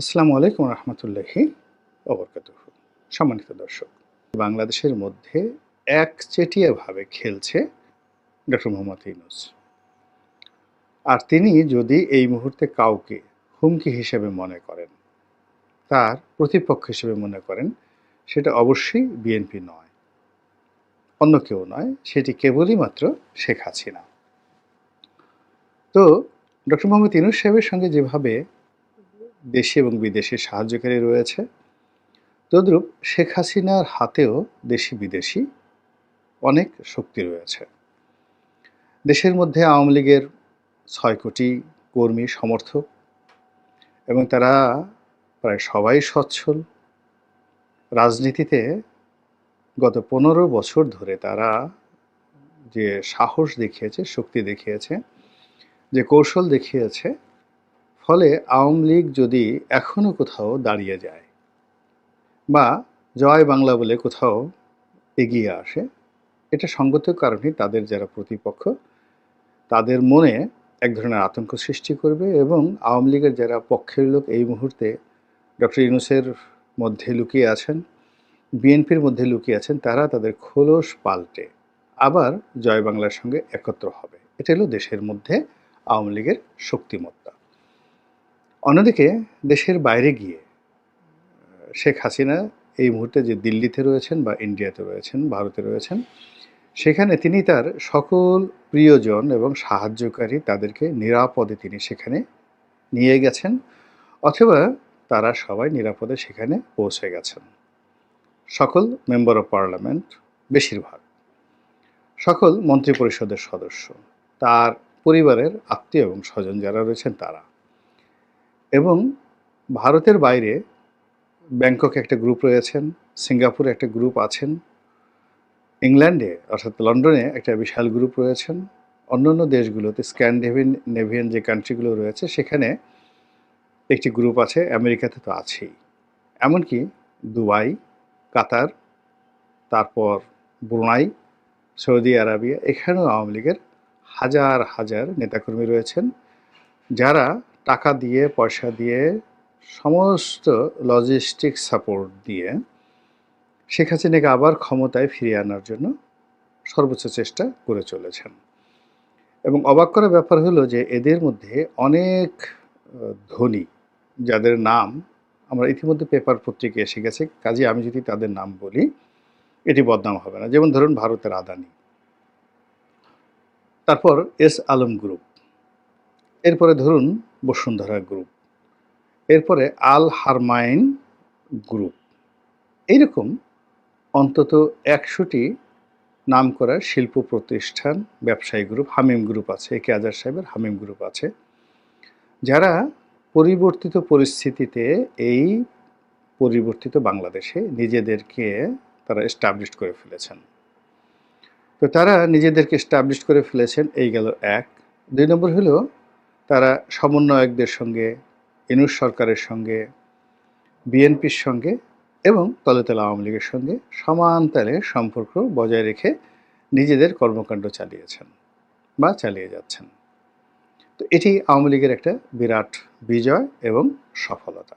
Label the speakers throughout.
Speaker 1: আসসালামু আলাইকুম রহমতুল্লাহি অবরকাত সম্মানিত দর্শক, বাংলাদেশের মধ্যে এক একচেটিয়াভাবে খেলছে ডক্টর মোহাম্মদ ইউনুস। আর তিনি যদি এই মুহূর্তে কাউকে হুমকি হিসেবে মনে করেন, তার প্রতিপক্ষ হিসেবে মনে করেন, সেটা অবশ্যই বিএনপি নয়। অন্য কেউ নয়, সেটি কেবলই মাত্র শেখ হাসিনা। তো ডক্টর মোহাম্মদ ইনুস সাহেবের সঙ্গে যেভাবে দেশে এবং বিদেশে সাহায্যকারী রয়েছে। তদ্রূপ শেখ হাসিনার হাতেও দেশি বিদেশি অনেক শক্তি রয়েছে। দেশের মধ্যে আওয়ামী লীগের ছয় কোটি কর্মী সমর্থক এবং তারা প্রায় সবাই সচ্ছল। রাজনীতিতে গত পনেরো বছর ধরে তারা যে সাহস দেখিয়েছে, শক্তি দেখিয়েছে, যে কৌশল দেখিয়েছে ফলে আওয়ামী লীগ যদি এখনও কোথাও দাঁড়িয়ে যায় বা জয় বাংলা বলে কোথাও এগিয়ে আসে, এটা সঙ্গত কারণে তাদের যারা প্রতিপক্ষ, তাদের মনে এক ধরনের আতঙ্ক সৃষ্টি করবে এবং আওয়ামী লীগের যারা পক্ষের লোক এই মুহূর্তে ডক্টর ইউনুসের মধ্যে লুকিয়ে আছেন, বিএনপির মধ্যে লুকিয়ে আছেন, তারা তাদের খোলস পাল্টে আবার জয় বাংলার সঙ্গে একত্র হবে। এটা হলো দেশের মধ্যে আওয়ামী লীগের শক্তিমত্তা। অন্যদিকে দেশের বাইরে গিয়ে, শেখ হাসিনা এই মুহূর্তে যে দিল্লিতে রয়েছেন বা ইন্ডিয়াতে রয়েছেন, ভারতে রয়েছেন, সেখানে তিনি তার সকল প্রিয়জন এবং সাহায্যকারী তাদেরকে নিরাপদে তিনি সেখানে নিয়ে গেছেন, অথবা তারা সবাই নিরাপদে সেখানে পৌঁছে গেছেন। সকল মেম্বার অফ পার্লামেন্ট বেশিরভাগ। সকল মন্ত্রিপরিষদের সদস্য, তার পরিবারের আত্মীয় এবং স্বজন যারা রয়েছেন তারা। এবং ভারতের বাইরে ব্যাংককে একটা গ্রুপ রয়েছেন, সিঙ্গাপুরে একটা গ্রুপ আছেন, ইংল্যান্ডে, অর্থাৎ লন্ডনে একটা বিশাল গ্রুপ রয়েছেন, অন্যান্য দেশগুলোতে স্ক্যান্ডেভিন নেভিয়ান যে কান্ট্রিগুলো রয়েছে, সেখানে একটি গ্রুপ আছে, আমেরিকাতে তো আছেই। এমনকি দুবাই, কাতার, তারপর ব্রুনাই, সৌদি আরাবিয়া, এখানেও আওয়ামী লীগের হাজার হাজার নেতাকর্মী রয়েছেন, যারা টাকা দিয়ে, পয়সা দিয়ে, সমস্ত লজিস্টিক সাপোর্ট দিয়ে শেখ হাসিনাকে আবার ক্ষমতায় ফিরিয়ে আনার জন্য সর্বোচ্চ চেষ্টা করে চলেছেন। এবং অবাক করার ব্যাপার হলো যে এদের মধ্যে অনেক ধনী যাদের নাম আমরা ইতিমধ্যে পেপার পত্রিকা এসে গেছে, কাজে আমি যদি তাদের নাম বলি, এটি বদনাম হবে না। যেমন ধরুন ভারতের আদানি। তারপর এস আলম গ্রুপ এরপরে ধরুন বসুন্ধরা গ্রুপ। এরপরে আল হারমাইন গ্রুপ। এইরকম অন্তত একশোটি নাম করা শিল্প প্রতিষ্ঠান, ব্যবসায়ী গ্রুপ, হামিম গ্রুপ আছে একে আজার সাহেবের হামিম গ্রুপ আছে। যারা পরিবর্তিত পরিস্থিতিতে এই পরিবর্তিত বাংলাদেশে নিজেদেরকে তারা এস্টাবলিশ করে ফেলেছেন। তো তারা নিজেদেরকে এস্টাবলিশ করে ফেলেছেন, এই গেল এক। দুই নম্বর হলো তারা সমন্বয়কদের সঙ্গে, ইনুস সরকারের সঙ্গে, বিএনপির সঙ্গে এবং তলেতলা আওয়ামী লীগের সঙ্গে সমান তালে সম্পর্ক বজায় রেখে নিজেদের কর্মকাণ্ড চালিয়েছেন বা চালিয়ে যাচ্ছেন। তো এটি আওয়ামী লীগের একটা বিরাট বিজয় এবং সফলতা।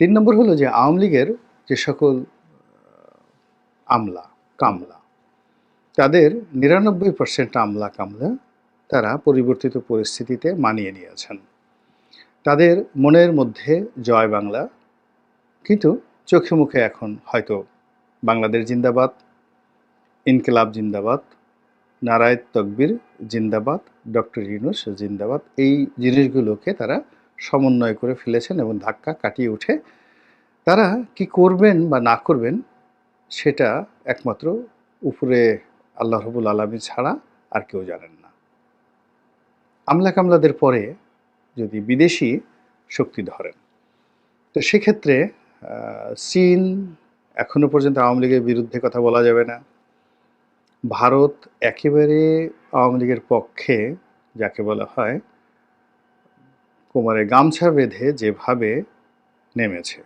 Speaker 1: তিন নম্বর হলো যে আওয়ামী লীগের যে সকল, আমলা, কামলা, তাদের নিরানব্বই পার্সেন্ট আমলা কামলা তারা পরিবর্তিত পরিস্থিতিতে মানিয়ে নিয়েছেন। তাদের মনের মধ্যে জয় বাংলা, কিন্তু চোখে মুখে এখন হয়তো বাংলাদেশ জিন্দাবাদ, ইনকিলাব জিন্দাবাদ, নারায়ণ তকবির জিন্দাবাদ, ডক্টর ইউনুস জিন্দাবাদ, এই জিনিসগুলোকে তারা সমন্বয় করে ফেলেছেন এবং ধাক্কা কাটিয়ে উঠে তারা কি করবেন বা না করবেন সেটা একমাত্র উপরে আল্লাহ রবুল আলমী ছাড়া আর কেউ জানেন আমলা কামলাদের পরে যদি বিদেশি শক্তি ধরেন, তো সেক্ষেত্রে চীন এখনও পর্যন্ত আওয়ামী লীগের বিরুদ্ধে কথা বলা যাবে না। ভারত একেবারে আওয়ামী লীগের পক্ষে, যাকে বলা হয়, কোমরে গামছা বেঁধে যেভাবে নেমেছে।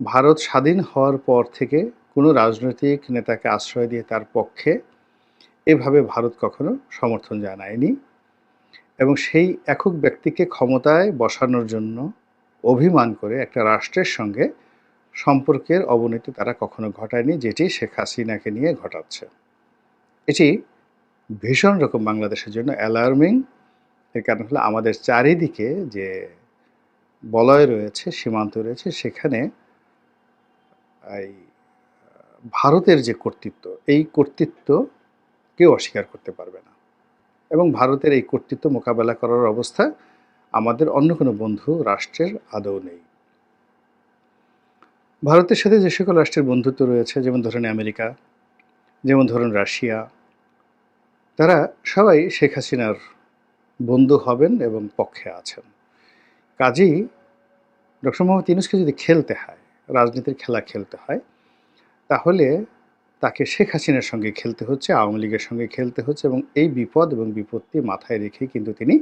Speaker 1: ভারত স্বাধীন হওয়ার পর থেকে কোনো রাজনৈতিক নেতাকে আশ্রয় দিয়ে তার পক্ষে এভাবে ভারত কখনো সমর্থন জানায়নি। এবং সেই একক ব্যক্তিকে ক্ষমতায় বসানোর জন্য অভিমান করে একটা রাষ্ট্রের সঙ্গে সম্পর্কের অবনতি তারা কখনো ঘটায়নি, যেটি শেখ হাসিনাকে নিয়ে ঘটাচ্ছে। এটি ভীষণ রকম বাংলাদেশের জন্য অ্যালার্মিং এর কারণ হলো আমাদের চারিদিকে যে বলয় রয়েছে, সীমান্ত রয়েছে, সেখানে এই ভারতের যে কর্তৃত্ব, এই কর্তৃত্ব কেউ অস্বীকার করতে পারবে না। এবং ভারতের এই কর্তৃত্ব মোকাবেলা করার অবস্থা আমাদের অন্য কোনো বন্ধু রাষ্ট্রের আদৌ নেই। ভারতের সাথে যে সকল রাষ্ট্রের বন্ধুত্ব রয়েছে, যেমন ধরেন আমেরিকা, যেমন ধরুন রাশিয়া, তারা সবাই শেখ হাসিনার বন্ধু হবেন এবং পক্ষে আছেন। কাজেই ডক্টর মোহাম্মদ ইউনুসকে যদি খেলতে হয়, রাজনীতির খেলা খেলতে হয়, তাহলে তাকে শেখ হাসিনার সঙ্গে খেলতে হচ্ছে, আওয়ামী লীগের সঙ্গে খেলতে হচ্ছে এবং এই বিপদ এবং বিপত্তি মাথায় রেখে কিন্তু তিনি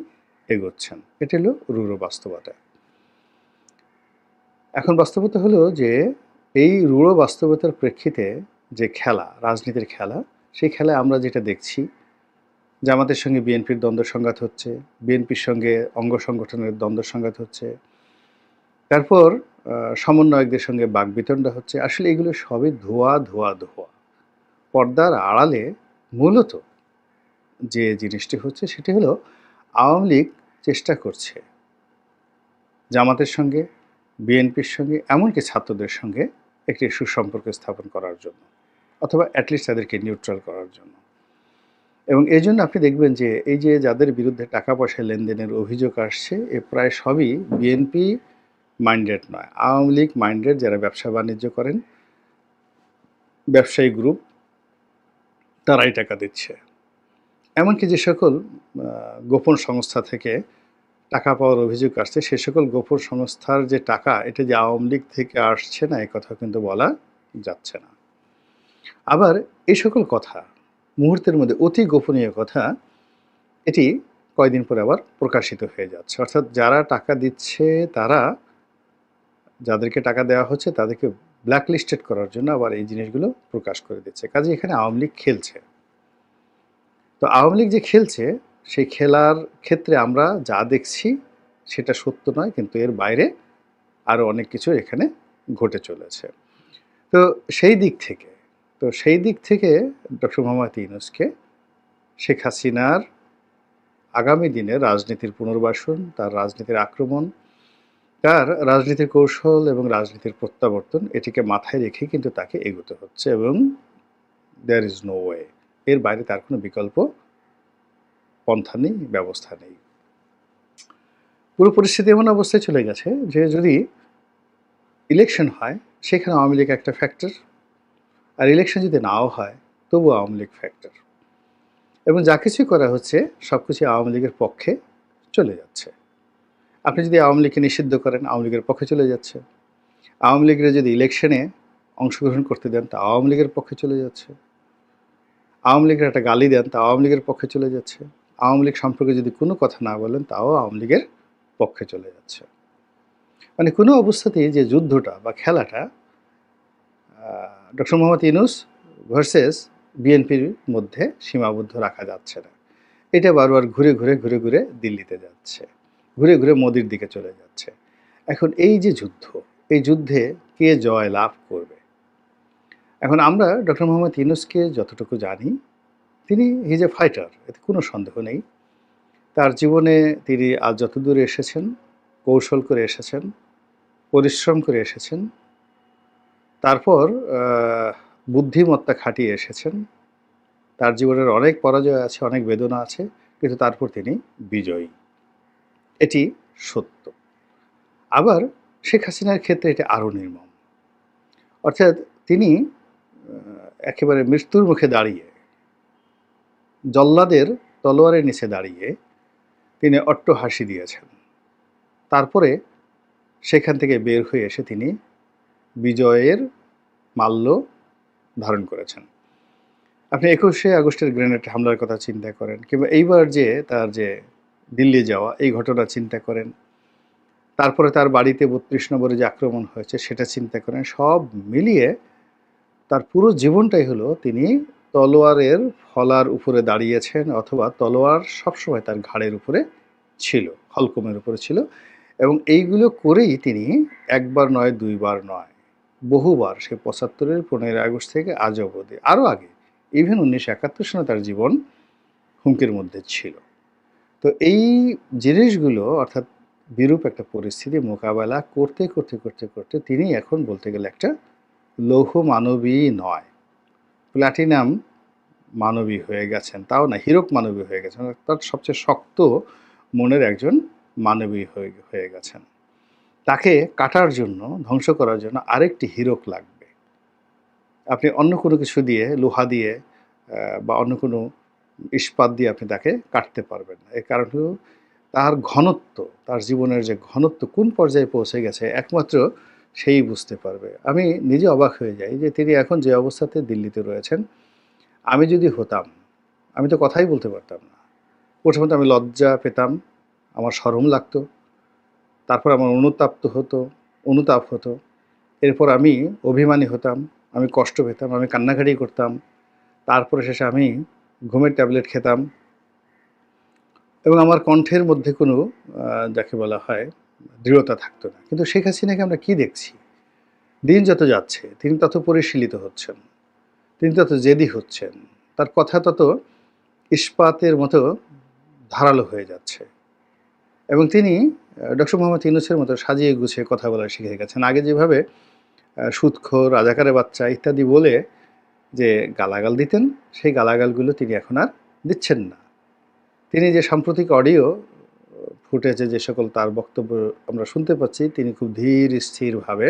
Speaker 1: এগোচ্ছেন। এটা হলো রূঢ় বাস্তবতা। এখন বাস্তবতা হলো যে এই রূঢ় বাস্তবতার প্রেক্ষিতে যে খেলা, রাজনীতির খেলা, সেই খেলায় আমরা যেটা দেখছি, জামাতের সঙ্গে বিএনপির দ্বন্দ্ব সংঘাত হচ্ছে, বিএনপির সঙ্গে অঙ্গ সংগঠনের দ্বন্দ্ব সংঘাত হচ্ছে, তারপর সমন্বয়কদের সঙ্গে বাগবিতণ্ডা হচ্ছে। আসলে এগুলো সবই ধোয়া ধোয়া ধোয়া। পর্দার আড়ালে মূলত যে জিনিসটি হচ্ছে সেটি হলো আওয়ামী লীগ চেষ্টা করছে জামাতের সঙ্গে, বিএনপির সঙ্গে, এমনকি ছাত্রদের সঙ্গে একটি সুসম্পর্ক স্থাপন করার জন্য অথবা অ্যাটলিস্ট তাদেরকে নিউট্রাল করার জন্য। এবং এই জন্য আপনি দেখবেন যে এই যে যাদের বিরুদ্ধে টাকা পয়সা লেনদেনের অভিযোগ আসছে, এ প্রায় সবই বিএনপি মাইন্ডেড নয়। আওয়ামী লীগ মাইন্ডেড যারা ব্যবসা বাণিজ্য করেন, ব্যবসায়ী গ্রুপ তারাই টাকা দিচ্ছে। এমনকি যে সকল গোপন সংস্থা থেকে টাকা পাওয়ার অভিযোগ আসছে, সে সকল গোপন সংস্থার যে টাকা, এটা যে আওয়ামী লীগ থেকে আসছে না এই কথা কিন্তু বলা যাচ্ছে না। আবার এই সকল কথা, মুহূর্তের মধ্যে অতি গোপনীয় কথা, এটি কয়দিন পরে আবার প্রকাশিত হয়ে যাচ্ছে। অর্থাৎ যারা টাকা দিচ্ছে, তারা, যাদেরকে টাকা দেওয়া হচ্ছে, তাদেরকে ব্ল্যাকলিস্টেড করার জন্য আবার এই জিনিসগুলো প্রকাশ করে দিচ্ছে। কাজে এখানে আওয়ামী লীগ খেলছে। তো আওয়ামী লীগ যে খেলছে, সেই খেলার ক্ষেত্রে আমরা যা দেখছি সেটা সত্য নয়, কিন্তু এর বাইরে আরও অনেক কিছু এখানে ঘটে চলেছে। তো সেই দিক থেকে, তো সেই দিক থেকে ডক্টর মোহাম্মদ ইউনুসকে শেখ হাসিনার আগামী দিনে রাজনীতির পুনর্বাসন, তার রাজনীতির আক্রমণ তার রাজনীতির কৌশল এবং রাজনীতির প্রত্যাবর্তন এটিকে মাথায় রেখে কিন্তু তাকে এগোতে হচ্ছে এবং দেয়ার ইজ নো ওয়ে এর বাইরে তার কোনো বিকল্প পন্থা নেই, ব্যবস্থা নেই। পুরো পরিস্থিতি এমন অবস্থায় চলে গেছে যে যদি ইলেকশন হয়, সেখানে আওয়ামী লীগ একটা ফ্যাক্টর আর ইলেকশন যদি নাও হয়, তবু আওয়ামী লীগ ফ্যাক্টর এবং যা কিছুই করা হচ্ছে সব কিছু আওয়ামী লীগের পক্ষে চলে যাচ্ছে। আপনি যদি আওয়ামী লীগকে নিষিদ্ধ করেন, আওয়ামী লীগের পক্ষে চলে যাচ্ছে। আওয়ামী লীগের যদি ইলেকশনে অংশগ্রহণ করতে দেন, তা আওয়ামী লীগের পক্ষে চলে যাচ্ছে। আওয়ামী লীগের একটা গালি দেন, তা আওয়ামী লীগের পক্ষে চলে যাচ্ছে। আওয়ামী লীগ সম্পর্কে যদি কোনো কথা না বলেন, তাও আওয়ামী লীগের পক্ষে চলে যাচ্ছে। মানে কোনো অবস্থাতেই যে যুদ্ধটা বা খেলাটা ডক্টর মোহাম্মদ ইনুস ভার্সেস বিএনপির মধ্যে সীমাবদ্ধ রাখা যাচ্ছে না। এটা বারবার ঘুরে ঘুরে ঘুরে ঘুরে দিল্লিতে যাচ্ছে। ঘুরে ঘুরে মোদির দিকে চলে যাচ্ছে। এখন এই যে যুদ্ধ, এই যুদ্ধে কে জয় লাভ করবে? এখন আমরা ডক্টর মোহাম্মদ ইউনুসকে যতটুকু জানি, তিনি হিজ এ ফাইটার এতে কোনো সন্দেহ নেই। তার জীবনে তিনি আজ যত দূরে এসেছেন, কৌশল করে এসেছেন, পরিশ্রম করে এসেছেন, তারপর বুদ্ধিমত্তা খাটিয়ে এসেছেন। তার জীবনের অনেক পরাজয় আছে, অনেক বেদনা আছে, কিন্তু তারপর তিনি বিজয়ী। এটি সত্য। আবার শেখ হাসিনার ক্ষেত্রে এটি আরও নির্মম। অর্থাৎ তিনি একেবারে মৃত্যুর মুখে দাঁড়িয়ে, জল্লাদের তলোয়ারের নিচে দাঁড়িয়ে তিনি অট্ট হাসি দিয়েছেন। তারপরে সেখান থেকে বের হয়ে এসে তিনি বিজয়ের মাল্য ধারণ করেছেন। আপনি একুশে আগস্টের গ্রেনেড হামলার কথা চিন্তা করেন, কিংবা এইবার যে তার যে দিল্লি যাওয়া, এই ঘটনা চিন্তা করেন। তারপরে তার বাড়িতে বত্রিশ নম্বরে যে আক্রমণ হয়েছে সেটা চিন্তা করেন। সব মিলিয়ে তার পুরো জীবনটাই হলো তিনি তলোয়ারের ফলার উপরে দাঁড়িয়েছেন অথবা তলোয়ার সবসময় তার ঘাড়ের উপরে ছিল হলকমের উপরে ছিল এবং এইগুলো করেই তিনি একবার নয়, দুইবার নয়, বহুবার সে পঁচাত্তরের পনেরোই আগস্ট থেকে আজ অবধি, আরও আগে ইভেন উনিশশো একাত্তর সনে তার জীবন হুমকির মধ্যে ছিল। তো এই জিনিসগুলো অর্থাৎ বিরূপ একটা পরিস্থিতি মোকাবেলা করতে করতে করতে করতে তিনি এখন বলতে গেলে একটা লৌহ মানবী নয়। প্ল্যাটিনাম মানবী হয়ে গেছেন, তাও না, হিরক মানবী হয়ে গেছেন, অর্থাৎ সবচেয়ে শক্ত মনের একজন মানবী হয়ে হয়ে গেছেন। তাকে কাটার জন্য, ধ্বংস করার জন্য আরেকটি হিরক লাগবে। আপনি অন্য কোনো কিছু দিয়ে, লোহা দিয়ে বা অন্য কোনো ইস্পাত দিয়ে আপনি তাকে কাটতে পারবেন না। এর কারণ হলো তার ঘনত্ব, তার জীবনের যে ঘনত্ব কোন পর্যায়ে পৌঁছে গেছে একমাত্র সেই বুঝতে পারবে। আমি নিজে অবাক হয়ে যাই যে তিনি এখন যে অবস্থাতে দিল্লিতে রয়েছেন, আমি যদি হতাম, আমি তো কথাই বলতে পারতাম না। প্রথমত আমি লজ্জা পেতাম, আমার শরম লাগতো, তারপর আমার অনুতাপ্ত হতো, অনুতাপ হতো, এরপর আমি অভিমানী হতাম, আমি কষ্ট পেতাম, আমি কান্নাকাটি করতাম, তারপরে শেষে আমি ঘুমের ট্যাবলেট খেতাম। এবং আমার কণ্ঠের মধ্যে কোনো যাকে বলা হয়, দৃঢ়তা থাকতো না। কিন্তু শেখ হাসিনাকে আমরা কি দেখছি? দিন যত যাচ্ছে, তিনি তত পরিশীলিত হচ্ছেন। তিনি তত জেদি হচ্ছেন। তার কথা তত ইস্পাতের মতো ধারালো হয়ে যাচ্ছে। এবং তিনি ডক্টর মোহাম্মদ ইউনুসের মতো সাজিয়ে গুছিয়ে কথা বলা শিখে গেছেন। আগে যেভাবে সুদখোর রাজাকারের বাচ্চা ইত্যাদি বলে যে গালাগাল দিতেন, সেই গালাগালগুলো তিনি এখন আর দিচ্ছেন না। তিনি যে সাম্প্রতিক অডিও ফুটেছে যে সকল তার বক্তব্য আমরা শুনতে পাচ্ছি, তিনি খুব ধীর, স্থিরভাবে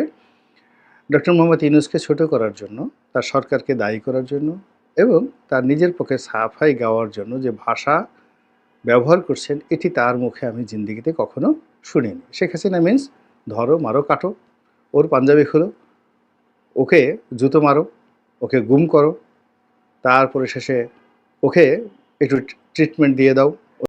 Speaker 1: ডক্টর মোহাম্মদ ইউনুসকে ছোট করার জন্য, তার সরকারকে দায়ী করার জন্য এবং তার নিজের পক্ষে সাফাই গাওয়ার জন্য যে ভাষা ব্যবহার করছেন, এটি তার মুখে আমি জিন্দিগিতে কখনো শুনিনি। শেখ হাসিনা মিন্স ধরো, মারো, কাটো, ওর পাঞ্জাবি খোলো, ওকে জুতো মারো ওকে গুম করো। তারপরে শেষে ওকে একটু ট্রিটমেন্ট দিয়ে দাও।